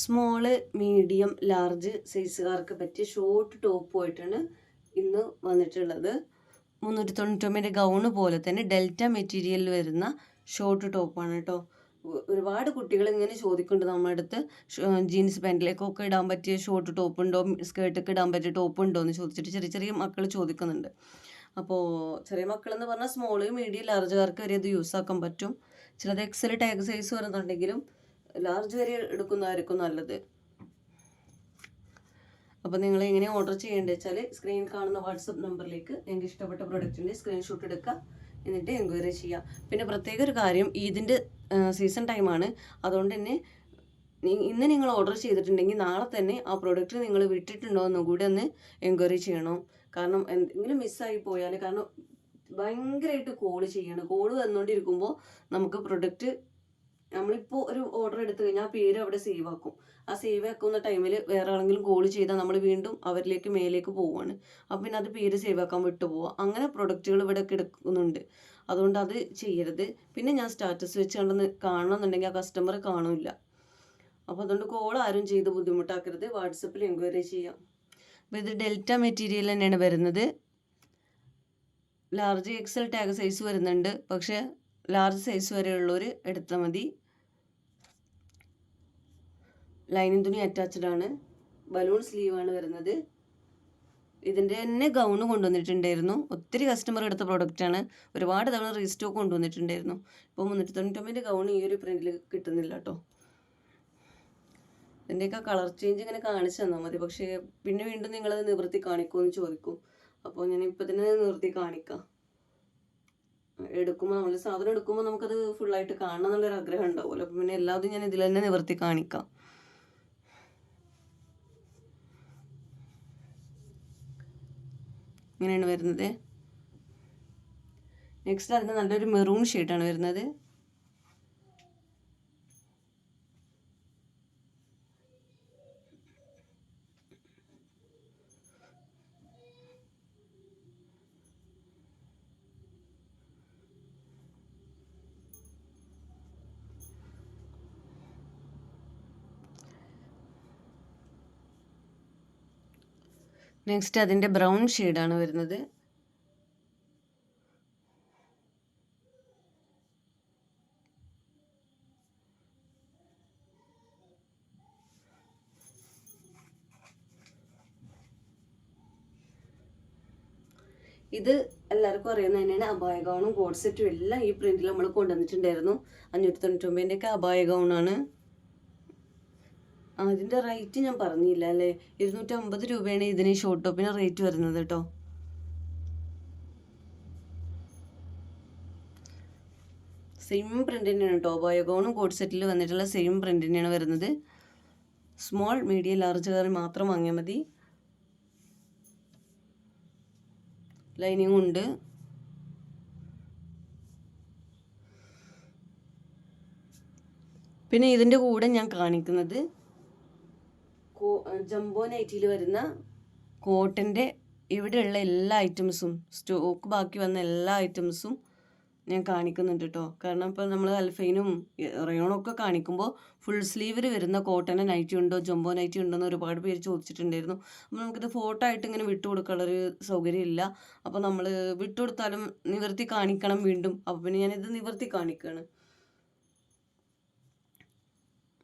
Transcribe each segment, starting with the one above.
Small medium large സൈസുകാർക്ക് പറ്റിയ short ടോപ്പുമായിട്ടാണ് ഇന്ന് വന്നിട്ടുള്ളത്. മുന്നൂറ്റി തൊണ്ണൂറ്റൊമ്പതിന്റെ ഗൗണ് പോലെ തന്നെ ഡെൽറ്റ മെറ്റീരിയലിൽ വരുന്ന ഷോർട്ട് ടോപ്പാണ് കേട്ടോ. ഒരുപാട് കുട്ടികൾ ഇങ്ങനെ ചോദിക്കുന്നുണ്ട് നമ്മുടെ അടുത്ത് ജീൻസ് പാന്റിലേക്കൊക്കെ ഇടാൻ പറ്റിയ ഷോർട്ട് ടോപ്പ് ഉണ്ടോ സ്കേർട്ടൊക്കെ ഇടാൻ പറ്റിയ ടോപ്പ് ഉണ്ടോ എന്ന് ചോദിച്ചിട്ട് ചെറിയ ചെറിയ മക്കൾ ചോദിക്കുന്നുണ്ട്. അപ്പോൾ ചെറിയ മക്കളെന്ന് പറഞ്ഞാൽ സ്മോൾ മീഡിയം ലാർജുകാർക്ക് വരെ ഇത് യൂസ് ആക്കാൻ പറ്റും. ചിലത് എക്സൽ ടാഗ് സൈസ് വരുന്നുണ്ടെങ്കിലും ലാർജ് വരെ എടുക്കുന്നതായിരിക്കും നല്ലത്. അപ്പോൾ നിങ്ങൾ എങ്ങനെ ഓർഡർ ചെയ്യേണ്ടത് വെച്ചാൽ സ്ക്രീൻ കാണുന്ന വാട്സപ്പ് നമ്പറിലേക്ക് നിങ്ങൾക്ക് ഇഷ്ടപ്പെട്ട പ്രൊഡക്റ്റിന്റെ സ്ക്രീൻഷോട്ട് എടുക്കുക എന്നിട്ട് എൻക്വയറി ചെയ്യാം. പിന്നെ പ്രത്യേക ഒരു കാര്യം ഇതിന്റെ സീസൺ ടൈമാണ് അതുകൊണ്ട് തന്നെ ഇന്ന് നിങ്ങൾ ഓർഡർ ചെയ്തിട്ടുണ്ടെങ്കിൽ നാളെ തന്നെ ആ പ്രൊഡക്റ്റ് നിങ്ങൾ വിട്ടിട്ടുണ്ടോ എന്നും കൂടി ഒന്ന് എൻക്വയറി ചെയ്യണം. കാരണം എന്തെങ്കിലും മിസ്സായി പോയാൽ കാരണം ഭയങ്കരമായിട്ട് കോൾ ചെയ്യണം. കോൾ വന്നുകൊണ്ടിരിക്കുമ്പോൾ നമുക്ക് പ്രൊഡക്റ്റ് നമ്മളിപ്പോൾ ഒരു ഓർഡർ എടുത്തു കഴിഞ്ഞാൽ ആ പേര് അവിടെ സേവ് ആക്കും. ആ സേവ് ആക്കുന്ന ടൈമിൽ വേറെ ആരെങ്കിലും കോൾ ചെയ്താൽ നമ്മൾ വീണ്ടും അവരിലേക്ക് മേലേക്ക് പോവുകയാണ് അപ്പം പിന്നെ അത് പേര് സേവ് ആക്കാൻ വിട്ടു പോവാം. അങ്ങനെ പ്രൊഡക്റ്റുകൾ ഇവിടെ കിടക്കുന്നുണ്ട് അതുകൊണ്ട് അത് ചെയ്യരുത്. പിന്നെ ഞാൻ സ്റ്റാറ്റസ് വെച്ച് കണ്ടെന്ന് കാണണമെന്നുണ്ടെങ്കിൽ ആ കസ്റ്റമർ കാണില്ല. അപ്പോൾ അതുകൊണ്ട് കോൾ ആരും ചെയ്ത് ബുദ്ധിമുട്ടാക്കരുത്. വാട്സപ്പിൽ എൻക്വയറി ചെയ്യാം. അപ്പോൾ ഇത് ഡെൽറ്റ മെറ്റീരിയൽ തന്നെയാണ് വരുന്നത്. ലാർജ് എക്സൽ ടാഗ് സൈസ് വരുന്നുണ്ട്. പക്ഷേ ലാർജ് സൈസ് വരെയുള്ളവർ എടുത്താൽ മതി. ലൈനിങ് തുണി അറ്റാച്ച്ഡ് ആണ്. ബലൂൺ സ്ലീവ് ആണ് വരുന്നത്. ഇതിന്റെ തന്നെ ഗൗണ് കൊണ്ടുവന്നിട്ടുണ്ടായിരുന്നു. ഒത്തിരി കസ്റ്റമർ എടുത്ത പ്രോഡക്റ്റാണ് ഒരുപാട് തവണ റീസ്റ്റോക്ക് കൊണ്ടുവന്നിട്ടുണ്ടായിരുന്നു. ഇപ്പോൾ മുന്നൂറ്റി തൊണ്ണൂറ്റൊമ്പതിന്റെ ഗൗൺ ഈ ഒരു പ്രിന്റിൽ കിട്ടുന്നില്ല കേട്ടോ ഇതിന്റെയൊക്കെ കളർ ചേഞ്ച് ഇങ്ങനെ കാണിച്ചു തന്നാൽ മതി. പക്ഷേ പിന്നെ വീണ്ടും നിങ്ങളത് നിവൃത്തി കാണിക്കുമെന്ന് ചോദിക്കും. അപ്പോൾ ഞാൻ ഇപ്പം തന്നെ നിവൃത്തി കാണിക്കാം. എടുക്കുമ്പോൾ നമ്മൾ സാധനം എടുക്കുമ്പോൾ നമുക്കത് ഫുള്ളായിട്ട് കാണണം എന്നുള്ളൊരു ആഗ്രഹം ഉണ്ടാവുമല്ലോ. അപ്പം പിന്നെ എല്ലാതും ഞാൻ ഇതിൽ തന്നെ നിവർത്തി കാണിക്കാം. ഇങ്ങനെയാണ് വരുന്നത്. നെക്സ്റ്റ് അതിന് നല്ലൊരു മെറൂൺ ഷെയ്ഡാണ് വരുന്നത്. നെക്സ്റ്റ് അതിന്റെ ബ്രൗൺ ഷെയ്ഡാണ് വരുന്നത്. ഇത് എല്ലാവർക്കും അറിയുന്ന തന്നെയാണ് അബായ ഗൗണും കോഡ് സെറ്റും എല്ലാം ഈ പ്രിന്റിൽ നമ്മൾ കൊണ്ടുവന്നിട്ടുണ്ടായിരുന്നു. അഞ്ഞൂറ്റി തൊണ്ണൂറ്റി ഒമ്പതിന്റെയൊക്കെ അബായ ഗൗണാണ് അതിന്റെ റേറ്റ് ഞാൻ പറഞ്ഞില്ല അല്ലേ? ഇരുന്നൂറ്റി അമ്പത് രൂപയാണ് ഇതിന് ഷോർട്ട് ടോപ്പിന് റേറ്റ് വരുന്നത് കേട്ടോ. സെയിം പ്രിന്റ് തന്നെയാണ് കേട്ടോ. കോഡ് സെറ്റിൽ വന്നിട്ടുള്ള സെയിം പ്രിന്റ് തന്നെയാണ് വരുന്നത്. സ്മോൾ മീഡിയം ലാർജ് കറി മാത്രം വാങ്ങിയാൽ മതി. ലൈനിങ് ഉണ്ട്. പിന്നെ ഇതിന്റെ കൂടെ ഞാൻ കാണിക്കുന്നത് ജംബോ നൈറ്റിയിൽ വരുന്ന കോട്ടന്റെ ഇവിടെയുള്ള എല്ലാ ഐറ്റംസും സ്റ്റോക്ക് ബാക്കി വന്ന എല്ലാ ഐറ്റംസും ഞാൻ കാണിക്കുന്നുണ്ട് കേട്ടോ കാരണം ഇപ്പോൾ നമ്മൾ അൽഫൈനും റയോണൊക്കെ കാണിക്കുമ്പോൾ ഫുൾ സ്ലീവിൽ വരുന്ന കോട്ടന്റെ നൈറ്റി ഉണ്ടോ ജംബോ നൈറ്റി ഉണ്ടോ എന്ന് ഒരുപാട് പേര് ചോദിച്ചിട്ടുണ്ടായിരുന്നു. അപ്പോൾ നമുക്കിത് ഫോട്ടോ ആയിട്ട് ഇങ്ങനെ വിട്ടു കൊടുക്കാനുള്ളൊരു സൗകര്യം ഇല്ല. അപ്പോൾ നമ്മൾ വിട്ടു കൊടുത്താലും നിവർത്തി കാണിക്കണം വീണ്ടും. അപ്പോൾ പിന്നെ ഞാനിത് നിവർത്തി കാണിക്കുകയാണ്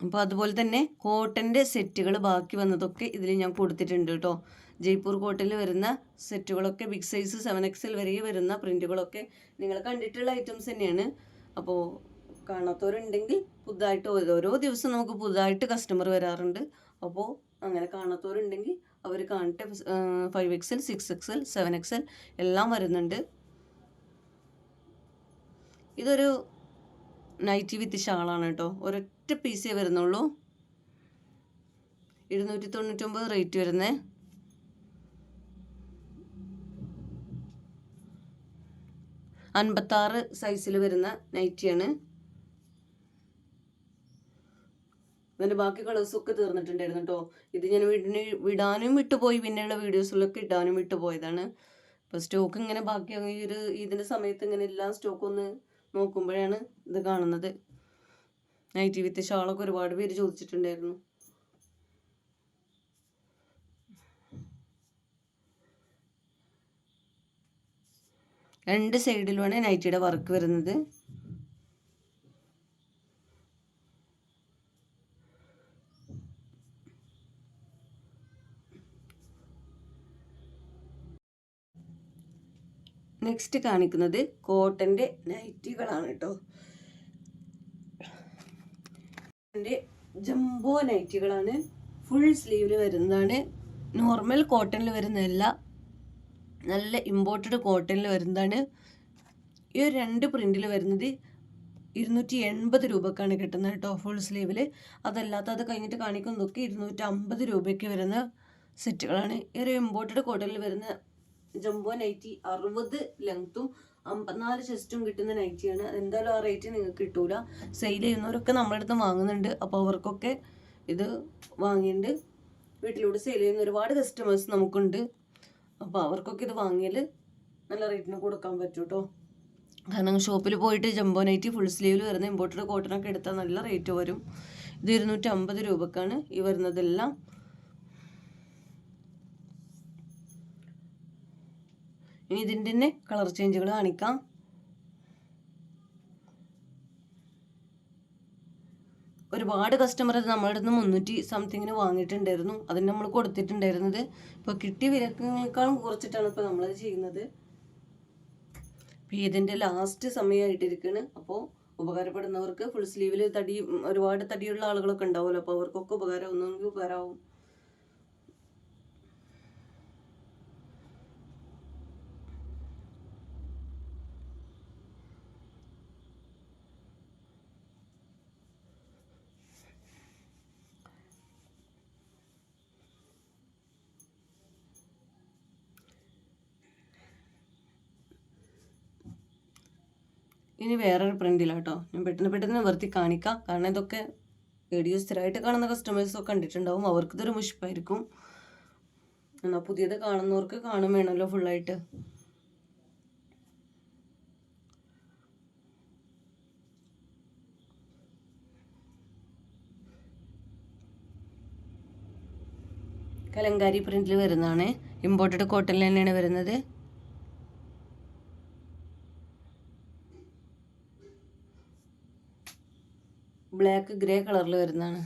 അപ്പോൾ അതുപോലെ തന്നെ കോട്ടന്റെ സെറ്റുകൾ ബാക്കി വന്നതൊക്കെ ഇതിൽ ഞാൻ കൊടുത്തിട്ടുണ്ട് കേട്ടോ. ജയ്പൂർ കോട്ടനിൽ വരുന്ന സെറ്റുകളൊക്കെ ബിഗ് സൈസ് സെവൻ എക്സൽ വരെ വരുന്ന പ്രിന്റുകളൊക്കെ നിങ്ങൾ കണ്ടിട്ടുള്ള ഐറ്റംസ് തന്നെയാണ്. അപ്പോൾ കാണാത്തവരുണ്ടെങ്കിൽ പുതുതായിട്ട് ഓരോ- ദിവസം നമുക്ക് പുതുതായിട്ട് കസ്റ്റമർ വരാറുണ്ട്. അപ്പോൾ അങ്ങനെ കാണാത്തവരുണ്ടെങ്കിൽ അവർ കാണട്ടെ. Five XL six XL seven XL എല്ലാം വരുന്നുണ്ട്. ഇതൊരു നൈറ്റി വിത്ത് ഷാളാണ് കേട്ടോ. ഒരൊറ്റ പീസേ വരുന്നുള്ളൂ. ഇരുന്നൂറ്റി തൊണ്ണൂറ്റൊമ്പത് റേറ്റ് വരുന്നേ. അൻപത്താറ് സൈസിൽ വരുന്ന നൈറ്റിയാണ്. അതിന്റെ ബാക്കി കളേഴ്സൊക്കെ തീർന്നിട്ടുണ്ടായിരുന്നു കേട്ടോ. ഇത് ഞാൻ വീടിന് വിടാനും വിട്ടുപോയി. പിന്നെയുള്ള വീഡിയോസിലൊക്കെ ഇടാനും വിട്ടുപോയതാണ്. ഇപ്പോൾ സ്റ്റോക്ക് ഇങ്ങനെ ബാക്കി ഈ ഒരു ഇതിന്റെ സമയത്ത് ഇങ്ങനെ എല്ലാം സ്റ്റോക്ക് ഒന്ന് നോക്കുമ്പോഴാണ് ഇത് കാണുന്നത്. നൈറ്റി വിത്ത് ഷാളൊക്കെ ഒരുപാട് പേര് ചോദിച്ചിട്ടുണ്ടായിരുന്നു. രണ്ട് സൈഡിലുമാണ് നൈറ്റിയുടെ വർക്ക് വരുന്നത്. നെക്സ്റ്റ് കാണിക്കുന്നത് കോട്ടന്റെ നൈറ്റികളാണ് കേട്ടോ. എന്റെ ജംബോ നൈറ്റികളാണ്. ഫുൾ സ്ലീവിൽ വരുന്നതാണ്. നോർമൽ കോട്ടണിൽ വരുന്നതല്ല നല്ല ഇമ്പോർട്ടഡ് കോട്ടണിൽ വരുന്നതാണ്. ഈ ഒരു രണ്ട് പ്രിന്റിൽ വരുന്നത് ഇരുന്നൂറ്റി എൺപത് രൂപക്കാണ് കിട്ടുന്നത് കേട്ടോ ഫുൾ സ്ലീവിൽ അതല്ലാത്ത അത് കഴിഞ്ഞിട്ട് കാണിക്കുന്നതൊക്കെ ഇരുന്നൂറ്റി അമ്പത് രൂപയ്ക്ക് വരുന്ന സെറ്റുകളാണ് ഈ ഒരു ഇമ്പോർട്ടഡ് കോട്ടണിൽ വരുന്ന ജംബോ നൈറ്റി അറുപത് ലെങ്ത്തും അമ്പത്തിനാല് ചെസ്റ്റും കിട്ടുന്ന നൈറ്റിയാണ് എന്തായാലും ആ റേറ്റ് നിങ്ങൾക്ക് കിട്ടൂല. സെയിൽ ചെയ്യുന്നവരൊക്കെ നമ്മുടെ അടുത്ത് വാങ്ങുന്നുണ്ട്. അപ്പോൾ അവർക്കൊക്കെ ഇത് വാങ്ങിയിട്ട് വീട്ടിലൂടെ സെയിൽ ചെയ്യുന്ന ഒരുപാട് കസ്റ്റമേഴ്സ് നമുക്കുണ്ട്. അപ്പോൾ അവർക്കൊക്കെ ഇത് വാങ്ങിയാൽ നല്ല റേറ്റിന് കൊടുക്കാൻ പറ്റും കേട്ടോ കാരണം ഷോപ്പിൽ പോയിട്ട് ജംബോ നൈറ്റി ഫുൾ സ്ലീവിൽ വരുന്ന ഇമ്പോർട്ടഡ് കോട്ടനൊക്കെ എടുത്താൽ നല്ല റേറ്റ് വരും. ഇത് ഇരുന്നൂറ്റമ്പത് രൂപക്കാണ് ഈ വരുന്നതെല്ലാം. ഇനി ഇതിന്റെ തന്നെ കളർ ചേഞ്ചുകൾ കാണിക്കാം. ഒരുപാട് കസ്റ്റമർ അത് നമ്മളുടെ നിന്ന് മുന്നൂറ്റി സംതിങ്ങിന് വാങ്ങിയിട്ടുണ്ടായിരുന്നു. അതിന് നമ്മൾ കൊടുത്തിട്ടുണ്ടായിരുന്നത്. ഇപ്പോൾ കിട്ടിയ വിലക്കിനേക്കാളും കുറച്ചിട്ടാണ് ഇപ്പോൾ നമ്മളത് ചെയ്യുന്നത്. ഇപ്പോൾ ഇതിന്റെ ലാസ്റ്റ് സമയമായിട്ടിരിക്കുകയാണ് അപ്പോൾ ഉപകാരപ്പെടുന്നവർക്ക് ഫുൾ സ്ലീവിൽ തടി ഒരുപാട് തടിയുള്ള ആളുകളൊക്കെ ഉണ്ടാവുമല്ലോ. അപ്പോൾ അവർക്കൊക്കെ ഉപകാരം ഒന്നെങ്കിൽ ഉപകാരമാവും. ഇനി വേറൊരു പ്രിന്റിലാട്ടോ ഞാൻ പെട്ടെന്ന് പെട്ടെന്ന് നിവർത്തി കാണിക്കാം. കാരണം ഇതൊക്കെ വീഡിയോ സ്ഥിരമായിട്ട് കാണുന്ന കസ്റ്റമേഴ്സൊക്കെ കണ്ടിട്ടുണ്ടാവും. അവർക്ക് ഇതൊരു മുഷിപ്പായിരിക്കും. എന്നാൽ പുതിയത് കാണുന്നവർക്ക് കാണും വേണമല്ലോ ഫുള്ളായിട്ട് കലങ്കാരി പ്രിന്റിൽ വരുന്നതാണ്. ഇമ്പോർട്ടഡ് കോട്ടണിൽ തന്നെയാണ് വരുന്നത്. ബ്ലാക്ക് ഗ്രേ കളറിൽ വരുന്നതാണ്.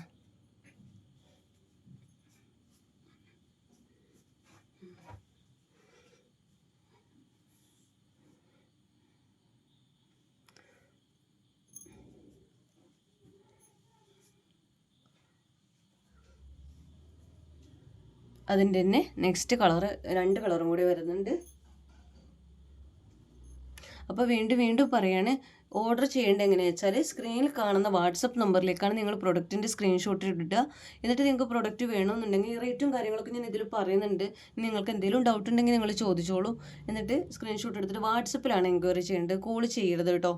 അതിന്റെ തന്നെ നെക്സ്റ്റ് കളർ രണ്ട് കളറും കൂടി വരുന്നുണ്ട്. അപ്പോൾ വീണ്ടും വീണ്ടും പറയാണ് ഓർഡർ ചെയ്യേണ്ടത് എങ്ങനെയാണെന്ന് വെച്ചാൽ സ്ക്രീനിൽ കാണുന്ന വാട്സപ്പ് നമ്പറിലേക്കാണ് നിങ്ങൾ പ്രൊഡക്റ്റിന്റെ സ്ക്രീൻഷോട്ട് ഇട്ടിട്ട് എന്നിട്ട് നിങ്ങൾക്ക് പ്രൊഡക്റ്റ് വേണമെന്നുണ്ടെങ്കിൽ റേറ്റും കാര്യങ്ങളൊക്കെ ഞാൻ ഇതിൽ പറയുന്നുണ്ട്. നിങ്ങൾക്ക് എന്തെങ്കിലും ഡൗട്ട് ഉണ്ടെങ്കിൽ നിങ്ങൾ ചോദിച്ചോളൂ. എന്നിട്ട് സ്ക്രീൻഷോട്ട് എടുത്തിട്ട് വാട്സപ്പിലാണ് എൻക്വയറി ചെയ്യേണ്ടത്. കോൾ ചെയ്യരുത് കേട്ടോ.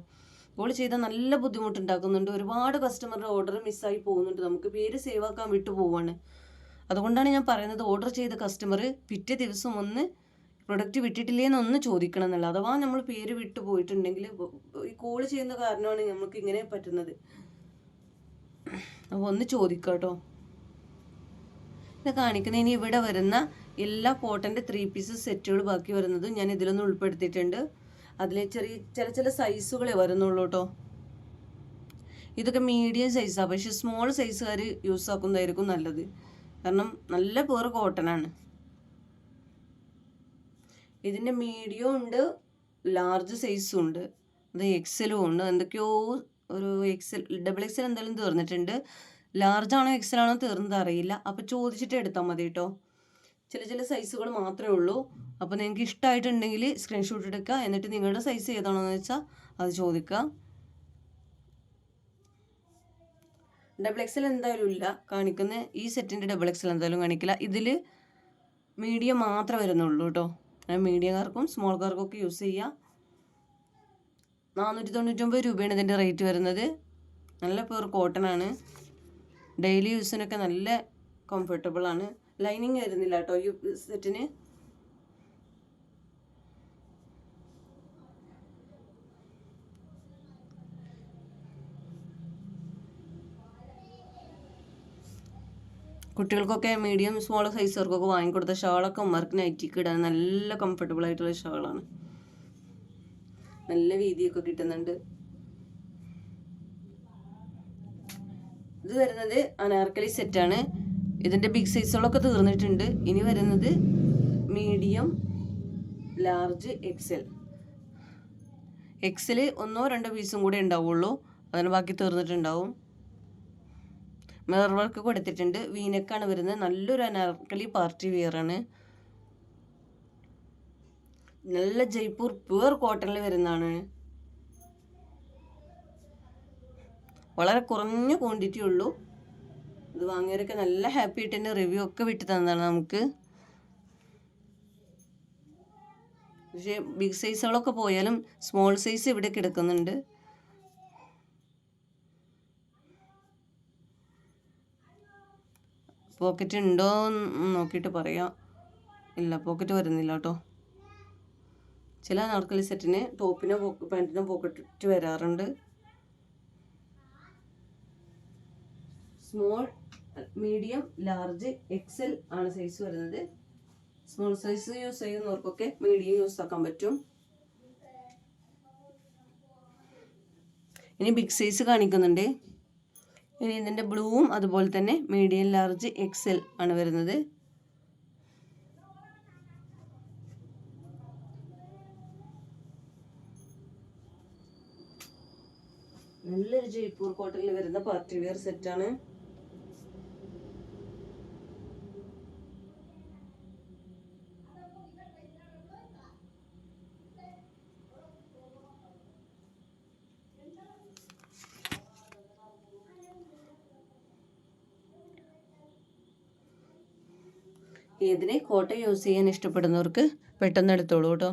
കോൾ ചെയ്താൽ നല്ല ബുദ്ധിമുട്ടുണ്ടാക്കുന്നുണ്ട്. ഒരുപാട് കസ്റ്റമറുടെ ഓർഡർ മിസ്സായി പോകുന്നുണ്ട്. നമുക്ക് പേര് സേവ് ആക്കാൻ വിട്ടു പോവാണ്. അതുകൊണ്ടാണ് ഞാൻ പറയുന്നത് ഓർഡർ ചെയ്ത കസ്റ്റമർ പിറ്റേ ദിവസം ഒന്ന് പ്രൊഡക്റ്റ് വിട്ടിട്ടില്ലേന്ന് ഒന്ന് ചോദിക്കണം എന്നുള്ള അഥവാ നമ്മൾ പേര് വിട്ടു പോയിട്ടുണ്ടെങ്കിൽ ഈ കോൾ ചെയ്യുന്ന കാരണമാണ് നമുക്ക് ഇങ്ങനെ പറ്റുന്നത്. അപ്പോൾ ഒന്ന് ചോദിക്കാം ഇത് ഇനി ഇവിടെ വരുന്ന എല്ലാ കോട്ടന്റെ ത്രീ പീസസ് സെറ്റുകൾ ബാക്കി വരുന്നത് ഞാൻ ഇതിലൊന്ന് ഉൾപ്പെടുത്തിയിട്ടുണ്ട്. അതിൽ ചെറിയ ചില ചില സൈസുകളെ വരുന്നുള്ളൂ കേട്ടോ ഇതൊക്കെ മീഡിയം സൈസാണ് പക്ഷെ സ്മോൾ സൈസുകാർ യൂസ് ആക്കുന്നതായിരിക്കും നല്ലത്. കാരണം നല്ല പേർ കോട്ടനാണ് ഇതിന്റെ മീഡിയം ഉണ്ട് ലാർജ് സൈസും ഉണ്ട്. അത് എക്സലും ഉണ്ട്. എന്തൊക്കെയോ ഒരു എക്സൽ ഡബിൾ എക്സൽ എന്തായാലും തീർന്നിട്ടുണ്ട്. ലാർജ് ആണോ എക്സൽ തീർന്നത് അറിയില്ല. അപ്പോൾ ചോദിച്ചിട്ട് എടുത്താൽ മതി കേട്ടോ ചില ചില സൈസുകൾ മാത്രമേ ഉള്ളൂ. അപ്പോൾ നിങ്ങൾക്ക് ഇഷ്ടമായിട്ടുണ്ടെങ്കിൽ സ്ക്രീൻഷോട്ട് എടുക്കുക. എന്നിട്ട് നിങ്ങളുടെ സൈസ് ഏതാണോ എന്ന് വെച്ചാൽ അത് ചോദിക്കുക. ഡബിൾ എക്സൽ എന്തായാലും ഇല്ല. കാണിക്കുന്ന ഈ സെറ്റിന്റെ ഡബിൾ എക്സൽ എന്തായാലും കാണിക്കില്ല. ഇതിൽ മീഡിയം മാത്രമേ വരുന്നുള്ളൂ കേട്ടോ മീഡിയക്കാർക്കും സ്മോൾക്കാർക്കും ഒക്കെ യൂസ് ചെയ്യാം. നാനൂറ്റി തൊണ്ണൂറ്റൊമ്പത് രൂപയാണ് ഇതിന്റെ റേറ്റ് വരുന്നത്. നല്ല പേർ കോട്ടൺ ആണ്. ഡെയിലി യൂസിനൊക്കെ നല്ല കംഫർട്ടബിൾ ആണ്. ലൈനിങ് വരുന്നില്ല കേട്ടോ ഈ സെറ്റിന് കുട്ടികൾക്കൊക്കെ മീഡിയം സ്മോൾ സൈസുകാർക്കൊക്കെ വാങ്ങിക്കൊടുത്ത ഷാളൊക്കെ ഉമ്മർക്ക് നൈറ്റിക്ക് ഇടാൻ നല്ല കംഫർട്ടബിൾ ആയിട്ടുള്ള ഷാളാണ്. നല്ല വീതിയൊക്കെ കിട്ടുന്നുണ്ട്. ഇത് വരുന്നത് അനാർക്കലി സെറ്റാണ് ഇതിന്റെ ബിഗ് സൈസുകളൊക്കെ തീർന്നിട്ടുണ്ട്. ഇനി വരുന്നത് മീഡിയം ലാർജ് എക്സൽ എക്സൽ ഒന്നോ രണ്ടോ പീസും കൂടെ ഉണ്ടാവുള്ളൂ. അതിന് ബാക്കി തീർന്നിട്ടുണ്ടാവും. മിറർ വർക്ക് കൊടുത്തിട്ടുണ്ട്. വീനക്കാണ് വരുന്നത്. നല്ലൊരു അനാർക്കലി പാർട്ടി വെയർ ആണ്. നല്ല ജയ്പൂർ പ്യുവർ കോട്ടണിൽ വരുന്നതാണ്. വളരെ കുറഞ്ഞ ക്വാണ്ടിറ്റി ഉള്ളൂ. ഇത് വാങ്ങിയവരൊക്കെ നല്ല ഹാപ്പി ആയിട്ട് തന്നെ റിവ്യൂ ഒക്കെ വിട്ടു തന്നതാണ് നമുക്ക്. പക്ഷേ ബിഗ് സൈസുകളൊക്കെ പോയാലും സ്മോൾ സൈസ് ഇവിടെ കിടക്കുന്നുണ്ട്. പോക്കറ്റ് ഉണ്ടോ നോക്കിയിട്ട് പറയാം. ഇല്ല പോക്കറ്റ് വരുന്നില്ല കേട്ടോ. ചില നാർക്കലി സെറ്റിന് ടോപ്പിനോ പാന്റിനോ പോക്കറ്റ് വരാറുണ്ട്. സ്മോൾ മീഡിയം ലാർജ് എക്സൽ ആണ് സൈസ് വരുന്നത്. സ്മോൾ സൈസ് യൂസ് ചെയ്യുന്നവർക്കൊക്കെ മീഡിയം യൂസ് ആക്കാൻ പറ്റും. ഇനി ബിഗ് സൈസ് കാണിക്കുന്നുണ്ട്. ഇനി ഇതിന്റെ ബ്ലൂവും അതുപോലെ തന്നെ മീഡിയം ലാർജ് എക്സൽ ആണ് വരുന്നത്. നല്ലൊരു ജയ്പൂർ കോട്ടണിൽ വരുന്ന പാർട്ടി വെയർ സെറ്റാണ് ഇതിന് കോട്ട യൂസ് ചെയ്യാൻ ഇഷ്ടപ്പെടുന്നവർക്ക് പെട്ടെന്ന് എടുത്തോളൂ കേട്ടോ.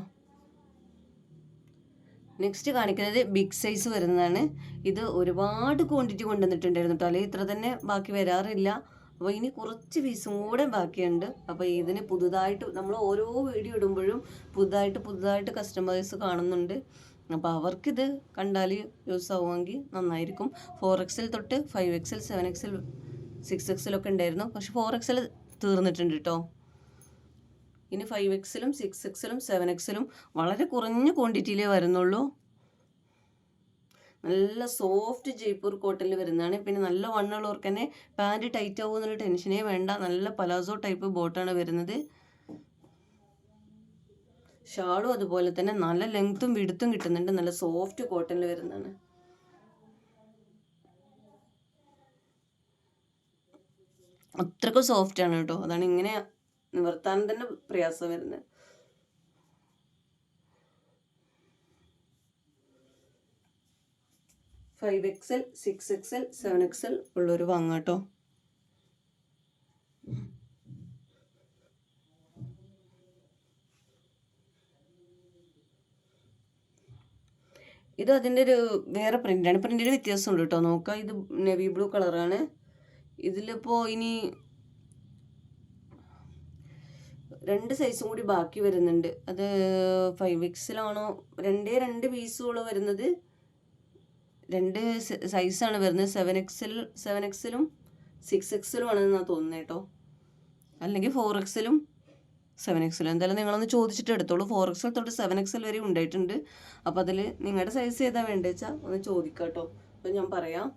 നെക്സ്റ്റ് കാണിക്കുന്നത് ബിഗ് സൈസ് വരുന്നതാണ്. ഇത് ഒരുപാട് ക്വാണ്ടിറ്റി കൊണ്ടുവന്നിട്ടുണ്ടായിരുന്നു കേട്ടോ. അല്ലെങ്കിൽ ഇത്ര തന്നെ ബാക്കി വരാറില്ല. അപ്പോൾ ഇനി കുറച്ച് പീസും കൂടെ ബാക്കിയുണ്ട്. അപ്പോൾ ഇതിന് പുതുതായിട്ട് നമ്മൾ ഓരോ വീഡിയോ ഇടുമ്പോഴും പുതുതായിട്ട് പുതുതായിട്ട് കസ്റ്റമേഴ്സ് കാണുന്നുണ്ട്. അപ്പോൾ അവർക്കിത് കണ്ടാൽ യൂസ് ആവുമെങ്കിൽ നന്നായിരിക്കും. ഫോർ എക്സിൽ തൊട്ട് ഫൈവ് എക്സിൽ സെവൻ എക്സിൽ സിക്സ് എക്സിലൊക്കെ ഉണ്ടായിരുന്നു. പക്ഷെ ഫോർ എക്സിൽ തീർന്നിട്ടുണ്ട് കേട്ടോ. ഇനി ഫൈവ് എക്സിലും സിക്സ് എക്സിലും സെവൻ എക്സിലും വളരെ കുറഞ്ഞ ക്വാണ്ടിറ്റിയിലേ വരുന്നുള്ളൂ. നല്ല സോഫ്റ്റ് ജയ്പൂർ കോട്ടണിൽ വരുന്നതാണ്. പിന്നെ നല്ല വണ്ണുള്ളവർക്ക് തന്നെ പാന്റ് ടൈറ്റ് ആവുമെന്നുള്ള ടെൻഷനേ വേണ്ട. നല്ല പലാസോ ടൈപ്പ് ബോട്ടാണ് വരുന്നത്. ഷാളും അതുപോലെ തന്നെ നല്ല ലെങ്ത്തും വിടുത്തും കിട്ടുന്നുണ്ട്. നല്ല സോഫ്റ്റ് കോട്ടണിൽ വരുന്നതാണ്. അത്രക്കും സോഫ്റ്റ് ആണ് കേട്ടോ. അതാണ് ഇങ്ങനെ നിവർത്താൻ തന്നെ പ്രയാസം വരുന്നത് five XL six XL seven XL ഉള്ളൊരു വാങ്ങാട്ടോ ഇത് അതിന്റെ ഒരു വേറെ പ്രിന്റാണ് പ്രിന്റിന് വ്യത്യാസമുണ്ട് കേട്ടോ. നോക്കാം. ഇത് നെവി ബ്ലൂ കളറാണ് ഇതിലിപ്പോൾ ഇനി രണ്ട് സൈസും കൂടി ബാക്കി വരുന്നുണ്ട്. അത് ഫൈവ് എക്സിലാണോ രണ്ടേ രണ്ട് പീസുകളോ വരുന്നത്. രണ്ട് സൈസാണ് വരുന്നത്. സെവൻ എക്സിൽ സെവൻ എക്സിലും സിക്സ് എക്സലും ആണെന്നാണ് തോന്നുന്നത് കേട്ടോ അല്ലെങ്കിൽ ഫോർ എക്സിലും സെവൻ എക്സിലും എന്തായാലും നിങ്ങളൊന്ന് ചോദിച്ചിട്ട് എടുത്തോളൂ. ഫോർ എക്സിൽ തൊട്ട് സെവൻ എക്സിൽ വരെ ഉണ്ടായിട്ടുണ്ട്. അപ്പോൾ അതിൽ നിങ്ങളുടെ സൈസ് ഏതാണ് വേണ്ടത് വെച്ചാൽ ഒന്ന് ചോദിക്കാം കേട്ടോ അപ്പോൾ ഞാൻ പറയാം.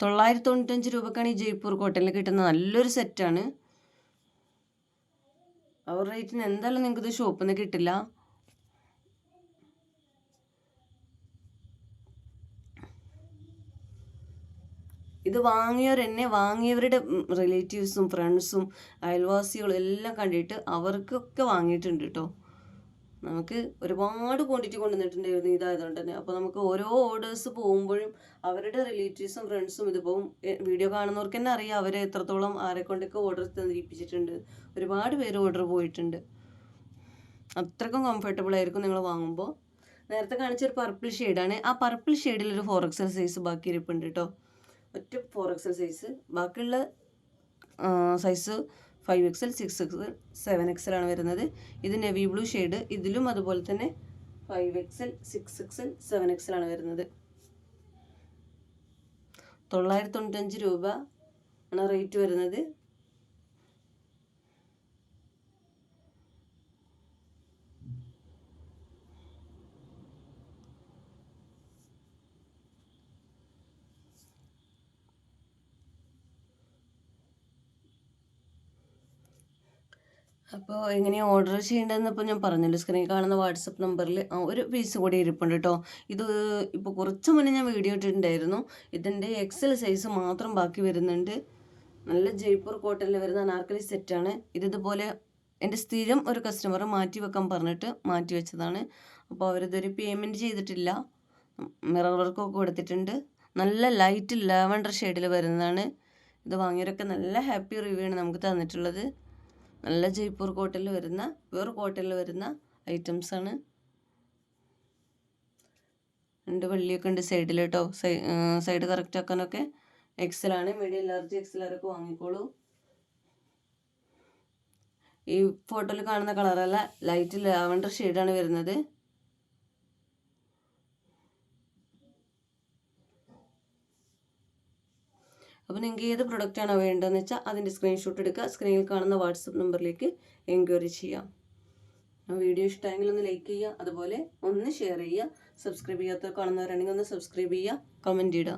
തൊള്ളായിരത്തി തൊണ്ണൂറ്റഞ്ച് രൂപക്കാണ് ഈ ജയ്പൂർ കോട്ടണിൽ കിട്ടുന്ന നല്ലൊരു സെറ്റാണ് അവർ റേറ്റിന് എന്തായാലും നിങ്ങൾക്കിത് ഷോപ്പിൽ നിന്ന് കിട്ടില്ല. ഇത് വാങ്ങിയവർ എന്നെ വാങ്ങിയവരുടെ റിലേറ്റീവ്സും ഫ്രണ്ട്സും അയൽവാസികളും എല്ലാം കണ്ടിട്ട് അവർക്കൊക്കെ വാങ്ങിയിട്ടുണ്ട് കേട്ടോ നമുക്ക് ഒരുപാട് ക്വാണ്ടിറ്റി കൊണ്ടുവന്നിട്ടുണ്ടായിരുന്നു ഇതായതുകൊണ്ട് തന്നെ. അപ്പോൾ നമുക്ക് ഓരോ ഓർഡേഴ്സ് പോകുമ്പോഴും അവരുടെ റിലേറ്റീവ്സും ഫ്രണ്ട്സും ഇതിപ്പോൾ വീഡിയോ കാണുന്നവർക്ക് തന്നെ അറിയാം അവരെ എത്രത്തോളം ആരെ കൊണ്ടൊക്കെ ഓർഡർ തന്നിരിപ്പിച്ചിട്ടുണ്ട്. ഒരുപാട് പേര് ഓർഡർ പോയിട്ടുണ്ട്. അത്രക്കും കംഫർട്ടബിൾ ആയിരിക്കും നിങ്ങൾ വാങ്ങുമ്പോൾ. നേരത്തെ കാണിച്ചൊരു പർപ്പിൾ ഷെയ്ഡാണ് ആ പർപ്പിൾ ഷെയ്ഡിൽ ഒരു ഫോർ എക്സൽ സൈസ് ബാക്കി ഇരിപ്പുണ്ട് കേട്ടോ ഒറ്റ ഫോർ എക്സൽ സൈസ് ബാക്കിയുള്ള size five XL six XL seven XL ആണ് വരുന്നത്. ഇത് നെവി ബ്ലൂ ഷെയ്ഡ് ഇതിലും അതുപോലെ തന്നെ five XL six XL seven XL ആണ് വരുന്നത്. തൊള്ളായിരത്തി തൊണ്ണൂറ്റഞ്ച് രൂപ ആണ് റേറ്റ് വരുന്നത്. അപ്പോൾ എങ്ങനെയാണ് ഓർഡർ ചെയ്യേണ്ടതെന്ന് ഇപ്പോൾ ഞാൻ പറഞ്ഞല്ലോ. സ്ക്രീനിൽ കാണുന്ന വാട്സപ്പ് നമ്പറിൽ ഒരു പീസ് കൂടി ഇരിപ്പുണ്ട് കേട്ടോ ഇത് ഇപ്പോൾ കുറച്ച് മുന്നേ ഞാൻ വീഡിയോ ഇട്ടിട്ടുണ്ടായിരുന്നു. ഇതിന്റെ എക്സൽ സൈസ് മാത്രം ബാക്കി വരുന്നുണ്ട്. നല്ല ജയ്പൂർ കോട്ടണിൽ വരുന്ന അനാർക്കലി സെറ്റാണ് ഇത് ഇതുപോലെ എന്റെ സ്ഥിരം ഒരു കസ്റ്റമർ മാറ്റി വെക്കാൻ പറഞ്ഞിട്ട് മാറ്റി വെച്ചതാണ്. അപ്പോൾ അവരിതൊരു പേയ്മെന്റ് ചെയ്തിട്ടില്ല. മിറർ വർക്കൊക്കെ കൊടുത്തിട്ടുണ്ട്. നല്ല ലൈറ്റ് ലാവൻഡർ ഷെയ്ഡിൽ വരുന്നതാണ്. ഇത് വാങ്ങിയവരൊക്കെ നല്ല ഹാപ്പി റിവ്യൂ ആണ് നമുക്ക് തന്നിട്ടുള്ളത്. നല്ല ജയ്പൂർ കോട്ടയിൽ വരുന്ന പ്യൂർ കോട്ടയിൽ വരുന്ന ഐറ്റംസ് ആണ്. രണ്ട് വെള്ളിയൊക്കെ ഉണ്ട് സൈഡിൽ കേട്ടോ സൈഡ് കറക്റ്റ് ആക്കാനൊക്കെ എക്സലാണ് മീഡിയം ലാർജ് എക്സലൊക്കെ വാങ്ങിക്കോളൂ. ഈ ഫോട്ടോയിൽ കാണുന്ന കളറല്ല ലൈറ്റ് ലാവണ്ടർ ഷെയ്ഡാണ് വരുന്നത്. അപ്പോൾ നിങ്ങൾക്ക് ഏത് പ്രൊഡക്റ്റാണോ വേണ്ടതെന്ന് വെച്ചാൽ അതിന്റെ സ്ക്രീൻഷോട്ട് എടുക്കുക. സ്ക്രീനിൽ കാണുന്ന വാട്സപ്പ് നമ്പറിലേക്ക് എൻക്വയറി ചെയ്യാം വീഡിയോ ഇഷ്ടമെങ്കിൽ ഒന്ന് ലൈക്ക് ചെയ്യുക. അതുപോലെ ഒന്ന് ഷെയർ ചെയ്യുക. സബ്സ്ക്രൈബ് ചെയ്യാത്ത കാണുന്നവരാണെങ്കിൽ ഒന്ന് സബ്സ്ക്രൈബ് ചെയ്യുക. കമന്റ് ഇടുക.